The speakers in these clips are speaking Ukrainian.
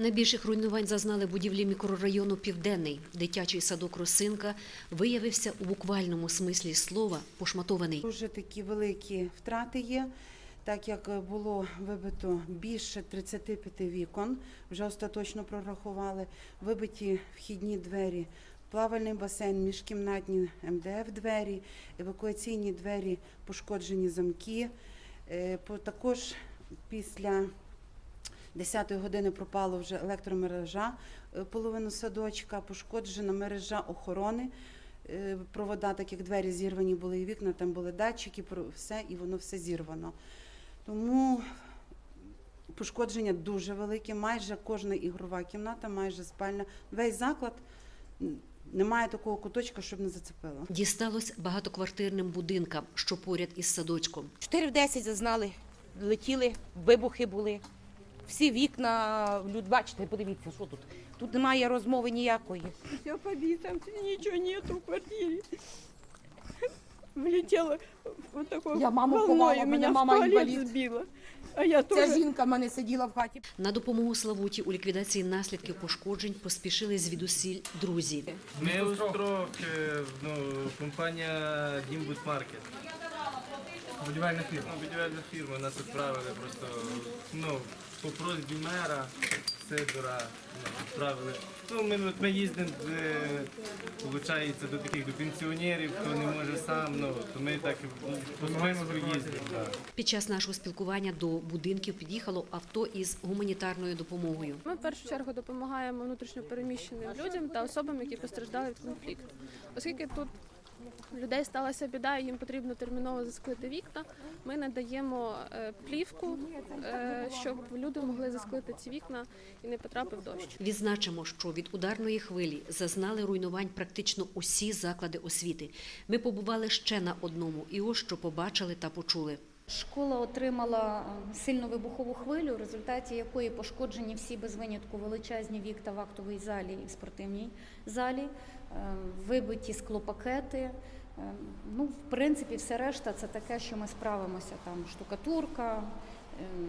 Найбільших руйнувань зазнали будівлі мікрорайону Південний. Дитячий садок Росинка виявився у буквальному смислі слова пошматований. Дуже такі великі втрати є, так як було вибито більше 35 вікон, вже остаточно прорахували, вибиті вхідні двері, плавальний басейн, міжкімнатні МДФ двері, евакуаційні двері, пошкоджені замки. Е, Також після 10 години пропала вже електромережа, е, половину садочка, пошкоджена мережа охорони. Е, Провода, так як двері зірвані були і вікна, там були датчики, все, і воно все зірвано. Тому пошкодження дуже велике, майже кожна ігрова кімната, майже спальня. Весь заклад немає такого куточка, щоб не зацепило. Дісталось багатоквартирним будинкам, що поряд із садочком. 4 в 10 зазнали, летіли, вибухи були. Всі вікна, люд, бачите, подивіться, що тут. Тут немає розмови ніякої. Все побито, ничего нету в квартире. Влетела вот такой Я маму волной, ховала, мене меня мама в туалет інвалід. сбила. А я Ця тоже жінка в мене сиділа в хаті. На допомогу Славуті у ліквідації наслідків пошкоджень поспішили звідусіль друзі. Ми у строк, е, ну, компанія Дімбут Маркет. Будівельна фірма. Ну, будівельна фірма нас відправили просто ну, по просьбі мера, Сидора ну, відправили. Ну, ми, ми їздимо, виходить, до таких до пенсіонерів, хто не може сам, ну, то ми так по-своєму їздимо. Да. Під час нашого спілкування до будинків під'їхало авто із гуманітарною допомогою. Ми в першу чергу допомагаємо внутрішньо переміщеним людям та особам, які постраждали від конфлікту. Оскільки тут людей сталася біда, їм потрібно терміново засклити вікна. Ми надаємо е, плівку, е, щоб люди могли засклити ці вікна і не потрапив дощ. Відзначимо, що від ударної хвилі зазнали руйнувань практично усі заклади освіти. Ми побували ще на одному, і ось що побачили та почули. Школа отримала е, сильну вибухову хвилю, в результаті якої пошкоджені всі без винятку величезні вікна в актовій залі і в спортивній залі, е, вибиті склопакети. Е, Ну, в принципі, все решта це таке, що ми справимося. Там штукатурка,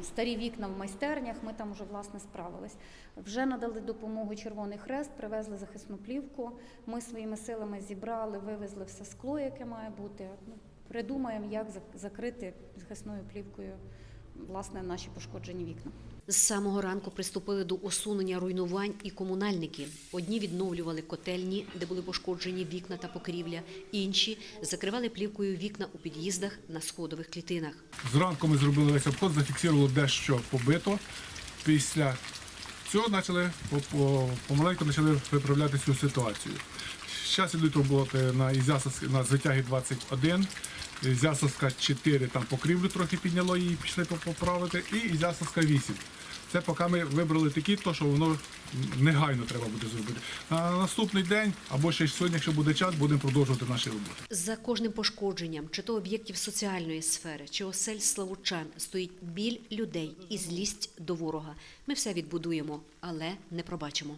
старі вікна в майстернях. Ми там вже власне справились. Вже надали допомогу Червоний Хрест, привезли захисну плівку. Ми своїми силами зібрали, вивезли все скло, яке має бути. Придумаємо, як закрити захисною плівкою власне наші пошкоджені вікна. З самого ранку приступили до усунення руйнувань і комунальники. Одні відновлювали котельні, де були пошкоджені вікна та покрівля, інші закривали плівкою вікна у під'їздах на сходових клітинах. Зранку ми зробили весь обход, зафіксували дещо побито. Після цього почали по- по- помаленьку почали виправляти цю ситуацію. Зараз йдуть роботи на Ізясовськ, на Звитяги 21, Ізясовська 4, там покрівлю трохи підняло її, пішли по- поправити, і Ізясовська 8. Це поки ми вибрали такі, то що воно негайно треба буде зробити. На наступний день або ще сьогодні, якщо буде час, будемо продовжувати наші роботи. За кожним пошкодженням, чи то об'єктів соціальної сфери, чи осель славучан, стоїть біль людей і злість до ворога. Ми все відбудуємо, але не пробачимо.